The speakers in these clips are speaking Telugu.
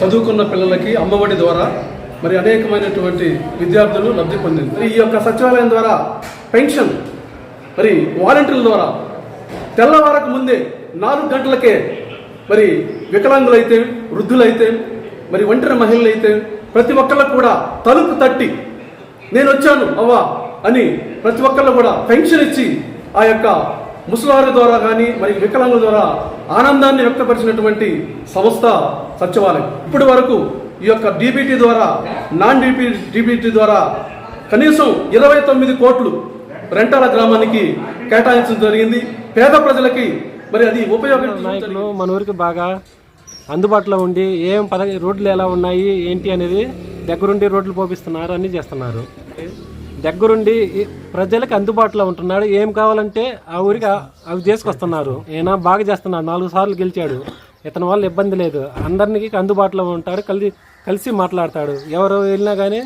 చదువుకున్న పిల్లలకి అమ్మఒడి ద్వారా మరి అనేకమైనటువంటి విద్యార్థులు లబ్ధి పొందింది. మరి ఈ యొక్క సచివాలయం ద్వారా పెన్షన్ మరి వాలంటీర్ల ద్వారా తెల్లవారకు ముందే నాలుగు గంటలకే మరి వికలాంగులైతే వృద్ధులైతే మరి ఒంటరి మహిళలైతే ప్రతి ఒక్కళ్ళకు కూడా తలుపు తట్టి నేను వచ్చాను అవ్వా అని ప్రతి ఒక్కళ్ళు కూడా పెన్షన్ ఇచ్చి ఆ యొక్క ముసలివారి ద్వారా కానీ మరి వికలాంగుల ద్వారా ఆనందాన్ని వ్యక్తపరిచినటువంటి సంస్థ సచివాలయం. ఇప్పటి వరకు ఈ యొక్క డీబీటీ ద్వారా నాన్ డీబీ డీబీటీ ద్వారా కనీసం ఇరవై తొమ్మిది కోట్లు రెంటాల గ్రామానికి కేటాయించడం జరిగింది. పేద ప్రజలకి మరి అది ఉపయోగించడం నాయకులు మన ఊరికి బాగా అందుబాటులో ఉండి ఏం పద రోడ్లు ఎలా ఉన్నాయి ఏంటి అనేది దగ్గరుండి రోడ్లు పోపిస్తున్నారు అన్ని చేస్తున్నారు. దగ్గరుండి ప్రజలకు అందుబాటులో ఉంటున్నాడు. ఏం కావాలంటే ఆ ఊరికి అవి చేసుకొస్తున్నారు ఈయన బాగా చేస్తున్నాడు. నాలుగు సార్లు గెలిచాడు. ఇతని వల్ల ఇబ్బంది లేదు. అందరికీ అందుబాటులో ఉంటాడు. కలిసి కలిసి మాట్లాడతాడు. ఎవరు వెళ్ళినా కానీ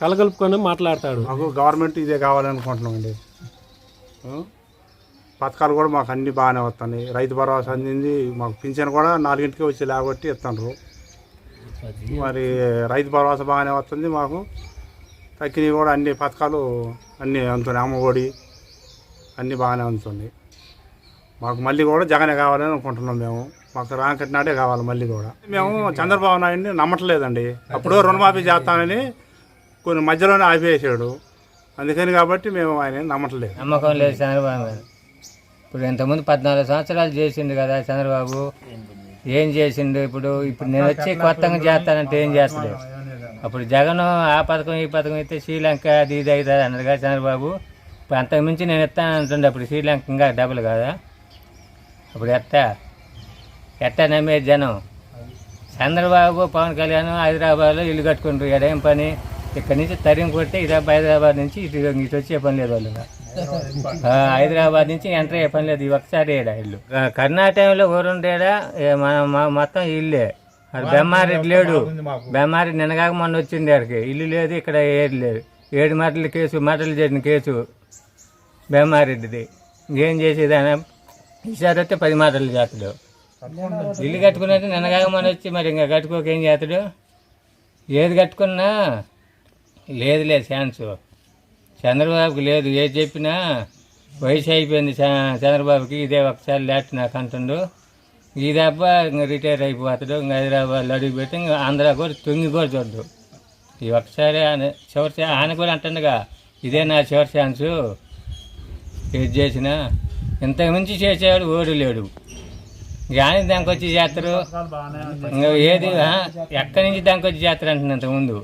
కలగలుపుకొని మాట్లాడతాడు. మాకు గవర్నమెంట్ ఇదే కావాలనుకుంటున్నామండి? పథకాలు కూడా మాకు అన్ని బాగానే వస్తున్నాయి. రైతు భరోసా అందింది. మాకు పింఛన్ కూడా నాలుగింటికి వచ్చి లేకపోతే ఇస్తున్నారు. మరి రైతు భరోసా బాగానే వస్తుంది మాకు. తక్కినవి కూడా అన్ని పథకాలు అన్నీ అందుతున్నాయి. అమ్మఒడి అన్నీ బాగానే అందుతుంది మాకు మళ్ళీ కూడా జగనే కావాలని అనుకుంటున్నాం మేము. మాకు రాంకటి నాడే కావాలి మళ్ళీ కూడా. మేము చంద్రబాబు నాయుడిని నమ్మట్లేదండి. అప్పుడు రుణమాఫీ చేస్తానని కొన్ని మధ్యలోనే ఆపేసాడు. అందుకని కాబట్టి మేము ఆయన నమ్మట్లేదు. నమ్మకం లేదు చంద్రబాబు మీద ఇప్పుడు ఇంతకుముందు పద్నాలుగు సంవత్సరాలు చేసిండు కదా చంద్రబాబు. ఏం చేసిండు ఇప్పుడు? ఇప్పుడు నేను వచ్చి కొత్తగా చేస్తానంటే ఏం చేస్తలేదు అప్పుడు జగన్ ఆ పథకం ఈ పథకం అయితే శ్రీలంక అది ఇది అవుతుంది అన్నది కదా చంద్రబాబు. ఇప్పుడు అంతకు మించి నేను ఇస్తాను అంటుండే అప్పుడు శ్రీలంక ఇంకా డబుల్ కదా? అప్పుడు ఎట్టా ఎట్టా నమ్మేది జనం. చంద్రబాబు పవన్ కళ్యాణ్ హైదరాబాద్లో ఇల్లు కట్టుకుంటారు. ఇక్కడ ఏం పని? ఇక్కడి నుంచి తరిం కొట్టి ఇదే హైదరాబాద్ నుంచి ఇటు ఇటు వచ్చే పని లేదు వాళ్ళు హైదరాబాద్ నుంచి ఎంటర్ అయ్యే పని లేదు. ఈ ఒకసారి ఇల్లు? కర్ణాటకలో ఊరుండేడా మొత్తం ఇల్లే. అది బెమ్మారెడ్డి లేడు. బెమ్మారెడ్డి నిన్నగాక మొన్న వచ్చింది ఆడికి. ఇల్లు లేదు ఇక్కడ ఏడు లేదు. ఏడు మటల కేసు మటలు చేసిన కేసు బెమ్మారెడ్డిది ఇంకేం చేసేది ఆయన ఈసారి వస్తే పది మాటలు చేస్తాడు. ఇల్లు కట్టుకున్నట్టు నిన్నగాక మొన్న వచ్చి మరి ఇంకా కట్టుకోక ఏం చేస్తాడు? ఏది కట్టుకున్నా లేదు లేదు ఛాన్స్. చంద్రబాబుకి లేదు. ఏది చెప్పినా వయసు అయిపోయింది చంద్రబాబుకి. ఇదే ఒకసారి లేట్ నాకు అంటుండు. ఈ దెబ్బ ఇంక రిటైర్ అయిపోతాడు ఇంకా హైదరాబాద్లో అడుగు పెట్టి ఇంక ఆంధ్ర కూడా తొంగి కూడా చూద్దు ఈ ఒకసారి ఆయన చివరి ఆయన కూడా అంటుండగా ఇదే నా చివరి ఛాన్స్. ఏది చేసినా ఇంతకు మించి చేసేవాడు ఓడి లేడు. కానీ దానికి వచ్చి చేస్తారు. ఇంకా ఏది ఎక్కడి నుంచి దానికి వచ్చి చేస్తారు అంటున్నా ఇంతకుముందు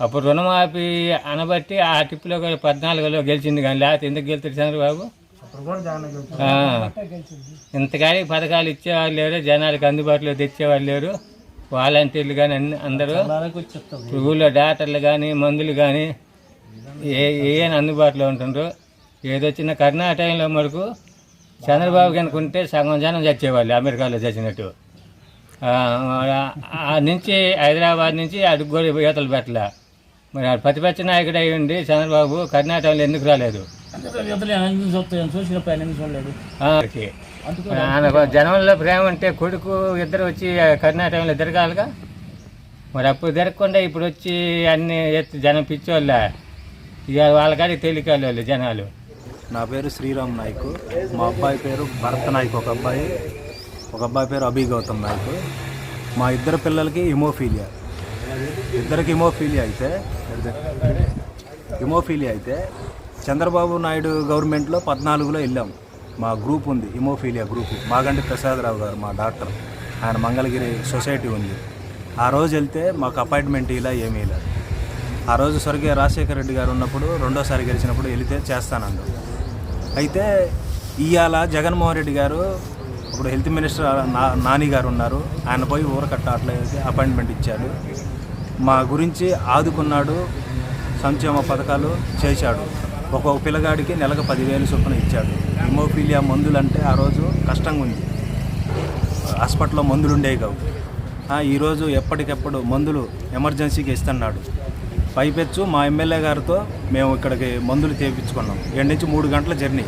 అప్పుడు రుణమాఫీ అనబట్టి ఆ టిప్పులో కూడా పద్నాలుగులో గెలిచింది కానీ లేకపోతే ఎందుకు గెలుతాడు చంద్రబాబు? ఆ, ఇంతకాడి పథకాలు ఇచ్చేవాళ్ళు లేరు జనాలకు అందుబాటులో తెచ్చేవాళ్ళు లేరు. వాలంటీర్లు కానీ అన్ని అందరూ ఊళ్ళో డాక్టర్లు కానీ మందులు కానీ ఏ ఏ అందుబాటులో ఉంటుండ్రు? ఏదొచ్చిన కర్ణాటకలో మటుకు చంద్రబాబు కనుక ఉంటే సగం జనం చచ్చేవాళ్ళు అమెరికాలో చచ్చినట్టు. నుంచి హైదరాబాద్ నుంచి అడుగు యువతలు పెట్టలే. మరి ప్రతిపక్ష నాయకుడు అయి ఉండి చంద్రబాబు కర్ణాటకలో ఎందుకు రాలేదు? జనంలో ప్రేమ ఉంటే కొడుకు ఇద్దరు వచ్చి కర్ణాటకలో ఇద్దరు కాదుగా మరి అప్పుడు తిరగకుండా ఇప్పుడు వచ్చి అన్ని ఎత్తి జనం పిచ్చోళ్ళ? ఇక వాళ్ళకాడికి తెలియకాలి వాళ్ళు జనాలు. నా పేరు శ్రీరామ్ నాయక్. మా అబ్బాయి పేరు భరత్ నాయక్ ఒక అబ్బాయి. ఒక అబ్బాయి పేరు అభి గౌతమ్ నాయక్. మా ఇద్దరు పిల్లలకి ఇమోఫీలియా ఇద్దరికి ఇమోఫీలియా అయితే ఇమోఫీలియా అయితే చంద్రబాబు నాయుడు గవర్నమెంట్లో పద్నాలుగులో వెళ్ళాం. మా గ్రూప్ ఉంది ఇమోఫీలియా గ్రూప్. మాగంటి ప్రసాదరావు గారు మా డాక్టర్. ఆయన మంగళగిరి సొసైటీ ఉంది. ఆ రోజు వెళ్తే మాకు అపాయింట్మెంట్ ఇలా ఏమీ ఇలా ఆ రోజు స్వర్గీయ రాజశేఖర రెడ్డి గారు ఉన్నప్పుడు రెండోసారి గెలిచినప్పుడు వెళితే చేస్తానండు. అయితే ఇవాళ జగన్మోహన్ రెడ్డి గారు ఇప్పుడు హెల్త్ మినిస్టర్ నా నాని గారు ఉన్నారు. ఆయన పోయి ఊరకట్ట అట్లా అపాయింట్మెంట్ ఇచ్చాడు. మా గురించి ఆదుకున్నాడు సంక్షేమ పథకాలు చేశాడు. ఒక్కొక్క పిల్లగాడికి నెలకు పదివేలు చొప్పున ఇచ్చాడు. హిమోఫీలియా మందులు అంటే ఆ రోజు కష్టంగా ఉంది హాస్పిటల్లో మందులు ఉండేవి కావు ఈరోజు ఎప్పటికెప్పుడు మందులు ఎమర్జెన్సీకి ఇస్తున్నాడు. పైపెచ్చు మా ఎమ్మెల్యే గారితో మేము ఇక్కడికి మందులు తెప్పించుకున్నాం. ఏడు నుంచి మూడు గంటల జర్నీ.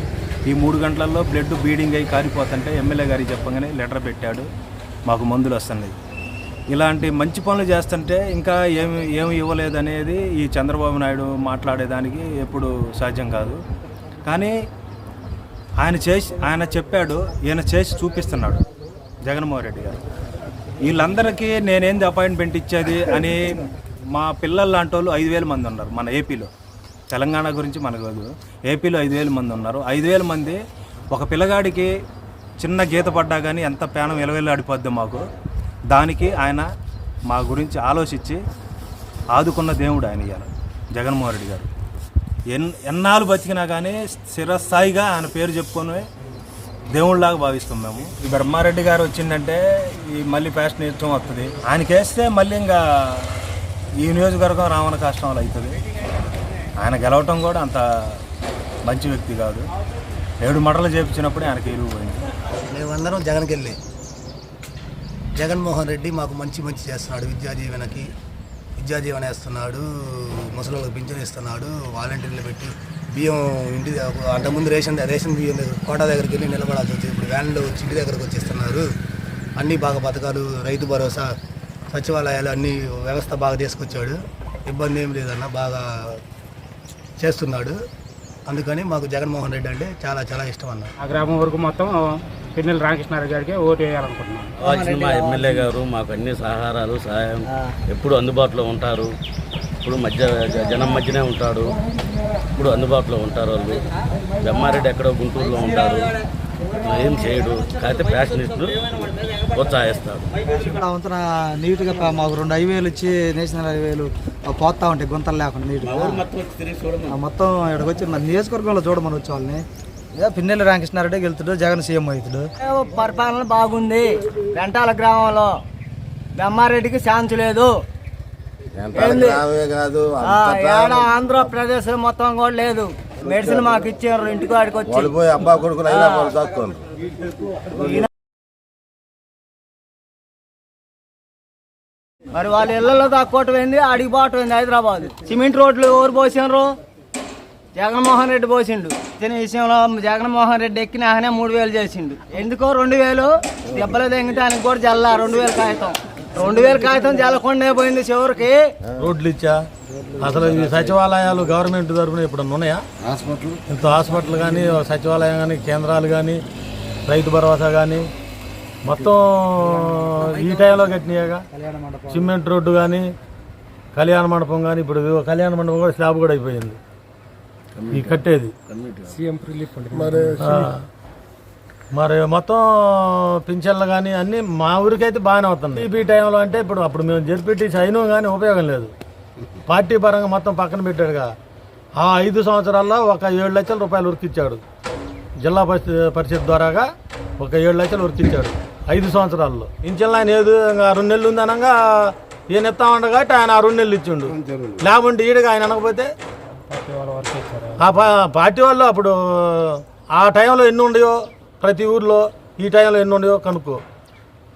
ఈ మూడు గంటలలో బ్లడ్ బీడింగ్ అయి కారిపోతుంటే ఎమ్మెల్యే గారికి చెప్పగానే లెటర్ పెట్టాడు. మాకు మందులు వస్తున్నాయి. ఇలాంటి మంచి పనులు చేస్తుంటే ఇంకా ఏమి ఏమి ఇవ్వలేదనేది ఈ చంద్రబాబు నాయుడు మాట్లాడేదానికి ఎప్పుడు సాధ్యం కాదు. కానీ ఆయన చేసి ఆయన చెప్పాడు ఈయన చేసి చూపిస్తున్నాడు జగన్మోహన్ రెడ్డి గారు. వీళ్ళందరికీ నేనేంది అపాయింట్మెంట్ ఇచ్చేది అని మా పిల్లలు లాంటి వాళ్ళు ఐదు వేల మంది ఉన్నారు మన ఏపీలో. తెలంగాణ గురించి మనకు కాదు. ఏపీలో ఐదు వేల మంది ఉన్నారు. ఐదు వేల మంది ఒక పిల్లగాడికి చిన్న గీత పడ్డా కానీ ఎంత పేనం ఎలవేలు ఆడిపోద్ది మాకు. దానికి ఆయన మా గురించి ఆలోచించి ఆదుకున్న దేవుడు ఆయన ఇవాళ జగన్మోహన్ రెడ్డి గారు. ఎన్ ఎన్నాళ్ళు బతికినా కానీ స్థిరస్థాయిగా ఆయన పేరు చెప్పుకొని దేవుళ్ళలాగా భావిస్తాం మేము. ఈ బ్రహ్మారెడ్డి గారు వచ్చిందంటే ఈ మళ్ళీ ఫ్యాషన్ ఇష్టం వస్తుంది ఆయనకి వేస్తే మళ్ళీ ఇంకా ఈ నియోజకవర్గం రావణ కష్టంలో అవుతుంది ఆయన గెలవటం కూడా అంత మంచి వ్యక్తి కాదు. ఏడు మటలు చేపించినప్పుడు ఆయనకి ఇరుగు పోయింది. మేమందరం జగన్కి వెళ్ళి జగన్మోహన్ రెడ్డి మాకు మంచి మంచి చేస్తున్నాడు విద్యా దీవెనకి వేస్తున్నాడు ముసలిళ్ళకి పింఛన్ ఇస్తున్నాడు వాలంటీర్లు పెట్టి బియ్యం ఇంటి అంతకుముందు రేషన్ రేషన్ బియ్యం దగ్గర కోట దగ్గరికి వెళ్ళి నిలబడాల్సి వచ్చి ఇప్పుడు వ్యాన్లో వచ్చి ఇంటి దగ్గరకు వచ్చేస్తున్నారు. అన్ని బాగా పథకాలు రైతు భరోసా సచివాలయాలు అన్ని వ్యవస్థ బాగా తీసుకొచ్చాడు. ఇబ్బంది ఏం లేదన్న బాగా చేస్తున్నాడు. అందుకని మాకు జగన్మోహన్ రెడ్డి అంటే చాలా చాలా ఇష్టం అన్న. ఆ గ్రామం వరకు మొత్తం పిన్నెల రామకృష్ణారెడ్డి గారికి ఓటు వేయాలనుకుంటున్నాం. వచ్చిన మా ఎమ్మెల్యే గారు మాకు అన్ని సహారాలు సహాయం. ఎప్పుడు అందుబాటులో ఉంటారు. ఇప్పుడు మధ్య జనం మధ్యనే ఉంటాడు ఇప్పుడు అందుబాటులో ఉంటారు వాళ్ళు. బెమ్మారెడ్డి ఎక్కడో గుంటూరులో ఉంటారు. ఏం చేయడు. కాకపోతే ఫ్యాషనిస్టులు ప్రోత్సహిస్తారు. ఇక్కడ వంతన నీట్గా మాకు రెండు హైవేలు ఇచ్చి నేషనల్ హైవేలు పోతా ఉంటాయి గుంతలు లేకుండా నీట్గా. మొత్తం ఇక్కడికి వచ్చి మన నియోజకవర్గంలో చూడమని వచ్చే వాళ్ళని. ఇదే పిన్నెల్లి రామకృష్ణారెడ్డి గెలుతుడు జగన్ సీఎం అవుతాడు. పరిపాలన బాగుంది. వెంటాల గ్రామంలో బెమ్మారెడ్డికి ఛాన్స్ లేదు. ఏంది? ఏడ ఆంధ్రప్రదేశ్ మొత్తం కూడా లేదు. మెడిసిన్ మాకు ఇచ్చారు ఇంటికి వాడికి వచ్చి. అబ్బా కొడుకులు అయినా వాళ్ళు దాక్కోండి మరి వాళ్ళ ఇళ్ళలో దాక్కోవటం ఏంది? అడిగి పోవటం ఏంది హైదరాబాద్? సిమెంట్ రోడ్లు ఎవరు పోసినారు? జగన్మోహన్ రెడ్డి పోసిండు. ఇతని విషయంలో జగన్మోహన్ రెడ్డి ఎక్కిన ఆయనే మూడు వేలు చేసిండు. ఎందుకో రెండు వేలు? దెబ్బలు తెంగటానికి కూడా జల్లా రెండు వేలు కాగితం. రెండు వేలు కాగితం జల్లకుండా పోయింది చివరికి. రోడ్లు ఇచ్చా అసలు ఈ సచివాలయాలు గవర్నమెంట్ తరఫున ఇప్పుడు ఉన్నాయా? ఇంత హాస్పిటల్ కానీ సచివాలయం కానీ కేంద్రాలు కానీ రైతు భరోసా కానీ మొత్తం ఈ టైంలో కట్టినాయిగా? సిమెంట్ రోడ్డు కానీ కళ్యాణ మండపం కానీ ఇప్పుడు కళ్యాణ మండపం కూడా స్లాబ్ కూడా అయిపోయింది. ఈ కట్టేది. ఆ. మరి మొత్తం పింఛన్లు కానీ అన్నీ మా ఊరికైతే బాగానే అవుతుంది ఈ టైంలో అంటే ఇప్పుడు అప్పుడు మేము జరిపెట్టి అయినా కానీ ఉపయోగం లేదు. పార్టీ పరంగా మొత్తం పక్కన పెట్టాడుగా. ఆ ఐదు సంవత్సరాల్లో ఒక ఏడు లక్షల రూపాయలు ఉరికిచ్చాడు. జిల్లా పరిషత్ పరిషత్ ద్వారాగా ఒక ఏడు లక్షలు ఉరికిచ్చాడు ఐదు సంవత్సరాల్లో. పింఛన్లు ఆయన ఏదో ఇంకా రెండు నెలలు ఉంది అనగా ఈయన ఎత్తా ఉండగా కాబట్టి ఆయన ఆ రెండు నెలలు ఇచ్చిండు. లేకుంటే ఈడగా ఆయన అనకపోతే ఆ పా- పార్టీ వాళ్ళు అప్పుడు ఆ టైంలో ఎన్ని ఉండయో ప్రతి ఊర్లో ఈ టైంలో ఎన్ని ఉండయో కనుక్కో.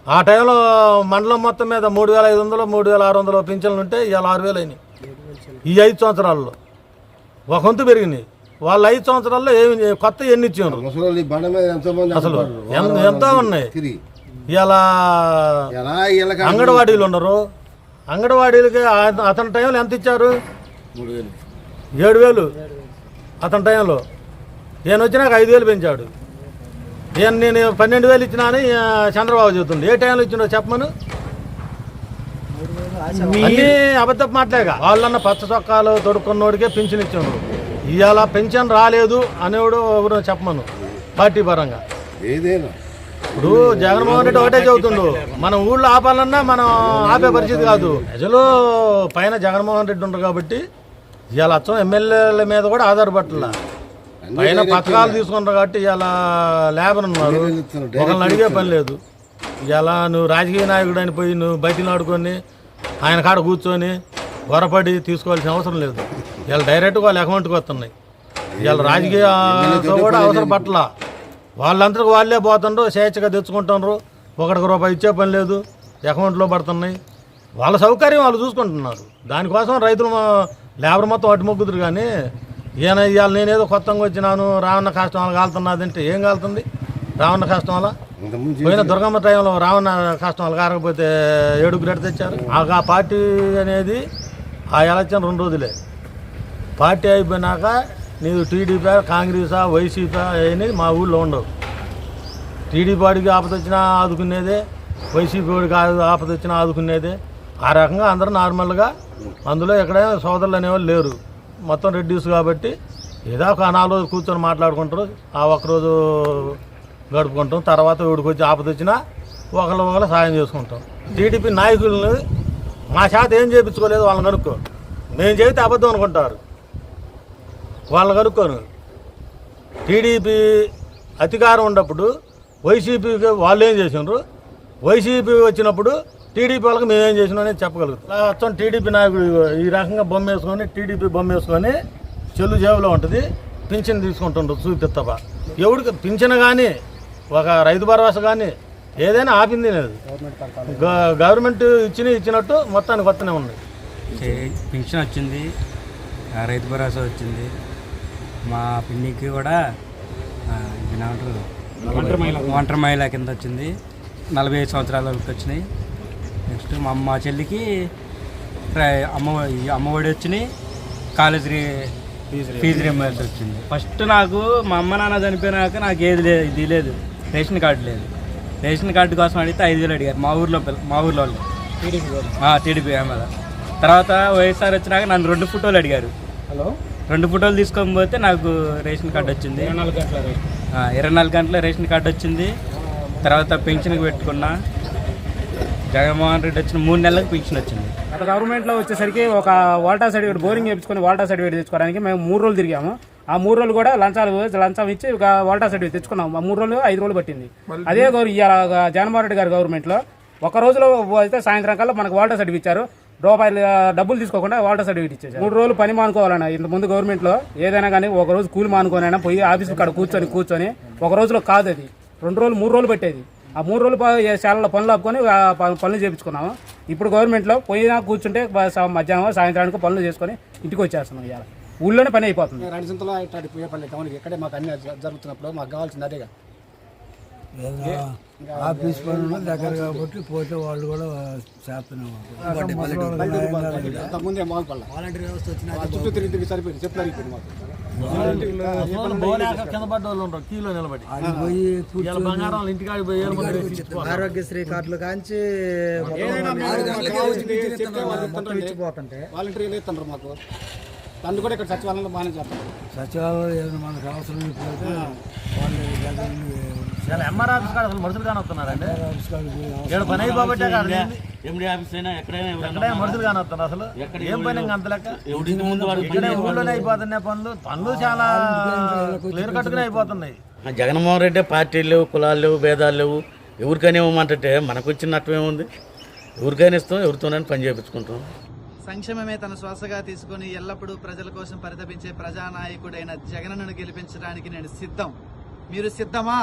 ఆ టైంలో మండలం మొత్తం మీద మూడు వేల ఐదు వందలు మూడు వేల ఆరు వందలు పింఛన్లు ఉంటే ఇవాళ ఆరు వేలు అయినాయి. ఈ ఐదు సంవత్సరాల్లో. ఒక వంతు పెరిగినాయి. వాళ్ళ ఐదు సంవత్సరాల్లో ఏమి కొత్త ఎన్ని ఇచ్చారు? అసలు ఎంత ఎంతో ఉన్నాయి? ఇలా అంగన్వాడీలు ఉన్నారు అంగన్వాడీలకి అతని టైంలో ఎంత ఇచ్చారు? ఏడు వేలు అతని టైంలో. ఈయన వచ్చినాక ఐదు వేలు పెంచాడు. ఈయన నేను పన్నెండు వేలు ఇచ్చినా అని చంద్రబాబు చెబుతుండే. ఏ టైంలో ఇచ్చినో చెప్పమను? అన్నీ అబద్ధపు మాటలేగా. వాళ్ళన్న పచ్చ చొక్కాలు తొడుక్కున్నోడికే పెన్షన్ ఇచ్చిండ్రు ఇవాళ పెన్షన్ రాలేదు అనేవాడు ఎవరు చెప్పమను పార్టీ పరంగా. ఇప్పుడు జగన్మోహన్ రెడ్డి ఒకటే చెబుతుండు మనం ఊళ్ళో ఆపాలన్నా మనం ఆపే పరిస్థితి కాదు. ప్రజలు పైన జగన్మోహన్ రెడ్డి ఉండరు కాబట్టి ఇవాళ అచ్చం ఎమ్మెల్యేల మీద కూడా ఆధారపడాల పైన పథకాలు తీసుకున్నారు కాబట్టి ఇవాళ లేబర్ ఉన్నారు. ఒకళ్ళని అడిగే పని లేదు. ఇలా నువ్వు రాజకీయ నాయకుడు అని పోయి నువ్వు బయటికి ఆడుకొని ఆయన కాడ కూర్చొని గొరపడి తీసుకోవాల్సిన అవసరం లేదు. ఇలా డైరెక్ట్గా వాళ్ళ అకౌంట్కి వస్తున్నాయి. ఇవాళ రాజకీయంతో కూడా అవసరం పట్ల. వాళ్ళంతకు వాళ్ళే పోతుండ్రు స్వేచ్ఛగా తెచ్చుకుంటున్నారు ఒకటికి రూపాయి ఇచ్చే పని లేదు. అకౌంట్లో పడుతున్నాయి. వాళ్ళ సౌకర్యం వాళ్ళు చూసుకుంటున్నారు. దానికోసం రైతులు లేబర్ మొత్తం అటు మొగ్గుతురు కానీ ఈయన ఇవాళ నేనేదో కొత్తగా వచ్చినాను రావణ కష్టం వల్ల కాలుతున్నదంటే ఏం కాలుతుంది? రావణ కష్టం వల్ల పోయిన దుర్గమ్మ టైంలో రావణ కష్టం వాళ్ళు కారకపోతే ఏడుగురు ఎడ తెచ్చారు. ఆ- పార్టీ అనేది ఆ ఎలక్షన్ రెండు రోజులే. పార్టీ అయిపోయినాక నీవు టీడీపీ కాంగ్రెసా వైసీపీ అనేది మా ఊళ్ళో ఉండవు. టీడీపీ వాడికి ఆపద వచ్చినా ఆదుకునేదే వైసీపీ వాడికి ఆ- ఆపద వచ్చినా ఆదుకునేదే. ఆ రకంగా అందరూ నార్మల్గా అందులో ఎక్కడైనా సోదరులు అనేవాళ్ళు లేరు. మొత్తం రెడ్యూస్ కాబట్టి ఏదో ఒక నాలుగు రోజులు కూర్చొని మాట్లాడుకుంటారు. ఆ ఒక్కరోజు గడుపుకుంటాం. తర్వాత వీడికి వచ్చి ఆపద వచ్చినా ఒకళ్ళు ఒకళ్ళు సాయం చేసుకుంటాం. టీడీపీ నాయకులను మా చేత ఏం చేయించుకోలేదు వాళ్ళని కనుక్కో. మేము చెబితే అబద్ధం అనుకుంటారు. వాళ్ళని కనుక్కోను. టీడీపీ అధికారం ఉన్నప్పుడు వైసీపీకి వాళ్ళు ఏం చేసినారు వైసీపీ వచ్చినప్పుడు టీడీపీ వాళ్ళకి మేమేం చేసినాం అనేది చెప్పగలుగుతాం. మొత్తం టీడీపీ నాయకుడు ఈ రకంగా బొమ్మ వేసుకొని టీడీపీ బొమ్మ వేసుకొని చెల్లు జేబులో ఉంటుంది పింఛన్ తీసుకుంటుండ్రు చూపిత్తప ఎవడికి పింఛన్ కానీ ఒక రైతు భరోసా కానీ ఏదైనా ఆపింది లేదు. గ- గవర్నమెంట్ ఇచ్చిన ఇచ్చినట్టు మొత్తానికి వస్తూనే ఉంది. పింఛన్ వచ్చింది రైతు భరోసా వచ్చింది. మా పిన్నికి కూడా ఒంటరి మహిళ కింద వచ్చింది. నలభై ఐదు సంవత్సరాల వరకు వచ్చినాయి. నెక్స్ట్ మా అమ్మ చెల్లికి అమ్మ అమ్మఒడి వచ్చినాయి కాలేజ్ ఫీజు రింబర్స్ వచ్చింది. ఫస్ట్ నాకు మా అమ్మ నాన్న చనిపోయినాక నాకు ఏది లేదు ఇది లేదు రేషన్ కార్డు లేదు. రేషన్ కార్డు కోసం అడిగితే ఐదు వేలు అడిగారు మా ఊర్లో మా ఊర్లో వాళ్ళు. టీడీపీ మీద. తర్వాత వైఎస్ఆర్ వచ్చినాక నన్ను రెండు ఫోటోలు అడిగారు. హలో? రెండు ఫోటోలు తీసుకొని పోతే నాకు రేషన్ కార్డు వచ్చింది. నాలుగు గంటల ఆ, ఇరవై నాలుగు గంటల రేషన్ కార్డు వచ్చింది. తర్వాత పెన్షన్కి పెట్టుకున్నా. జగన్మోహన్ రెడ్డి వచ్చిన మూడు నెలలకు పెన్షన్ వచ్చింది. గత గవర్నమెంట్లో వచ్చేసరికి ఒక వాల్టా సర్టిఫికేట్ బోరింగ్ చేయించుకొని వాల్టా సర్టిఫికేట్ తెచ్చుకోవడానికి మేము మూడు రోజులు తిరిగాము. ఆ మూడు రోజులు కూడా లంచాలు లంచం ఇచ్చి ఒక వాల్టా సర్టిఫికేట్ తెచ్చుకున్నాం ఆ మూడు రోజులు ఐదు రోజులు పట్టింది. అదే గౌరవ ఇవాళ జగన్మోహన్ రెడ్డి గారి గవర్నమెంట్లో ఒక రోజులో అయితే సాయంత్రం కల్లా మనకు వాల్టా సర్టిఫికేట్ ఇచ్చారు. రూపాయలు డబ్బులు తీసుకోకుండా వాల్టా సర్టిఫికేట్ ఇచ్చేసారు మూడు రోజులు పని మానుకోవాలన్న ఇంత ముందు గవర్నమెంట్లో ఏదైనా కానీ ఒక రోజు కూలి మానుకోనైనా పోయి ఆఫీస్ కాడ కూర్చొని కూర్చొని ఒక రోజులో కాదు అది. రెండు రోజులు మూడు రోజులు పెట్టేది. ఆ మూడు రోజులు శాలలో పనులు ఆపుకొని పనులు చేయించుకున్నాము ఇప్పుడు గవర్నమెంట్లో పోయినా కూర్చుంటే మధ్యాహ్నం సాయంత్రానికి పనులు చేసుకొని ఇంటికి వచ్చేస్తున్నాం ఇవాళ ఊళ్ళోనే పని అయిపోతుంది. రెండుచింతలో ఇట్లాంటి పోయేపల్లి టౌన్కి ఇక్కడే మాకు అన్ని జరుగుతున్నప్పుడు మాకు కావాల్సింది అదేగా. ఆఫీస్ పనులు దగ్గర కాబట్టి పోతే వాళ్ళు కూడా. ఆరోగ్యశ్రీ కార్డులు కాంచి మాకు? దాన్ని కూడా ఇక్కడ సచివాలయంలో బాగానే చేస్తారు సచివాలయం ఏదైనా మనకు అవసరం వాళ్ళు జగన్ని ఎంఆర్ ఆఫీస్ అసలు మనుషులు కానీ వస్తున్నారండి ఆఫీస్ కాడికి పోయి ఏడు పని అయిపోబట్టే కాదు. ఎండి ఆఫీస్ అయినా ఎక్కడైనా ఎక్కడే మనుషులు కానీ వస్తున్నారు అసలు ఏం పని ఇంకా అంత లెక్క? ఎవడింటి ముందు వాడు ఇక్కడే ఊళ్ళోనే అయిపోతున్నాయి పనులు. పనులు చాలా క్లియర్ కట్టుకునే అయిపోతున్నాయి. ఆ జగన్మోహన్ రెడ్డి పార్టీలు లేవు కులాలు లేవు భేదాలు లేవు. ఎవరికైనా ఇవ్వమంటే మనకు వచ్చిన నష్టం ఏముంది? ఎవరికైనా ఇస్తాం ఎవరితోనైనా పని చేయించుకుంటాం. సంక్షేమమే తన శ్వాసగా తీసుకొని ఎల్లప్పుడూ ప్రజల కోసం పరితపించే ప్రజానాయకుడైన జగనన్నను గెలిపించడానికి నేను సిద్ధం. మీరు సిద్ధమా?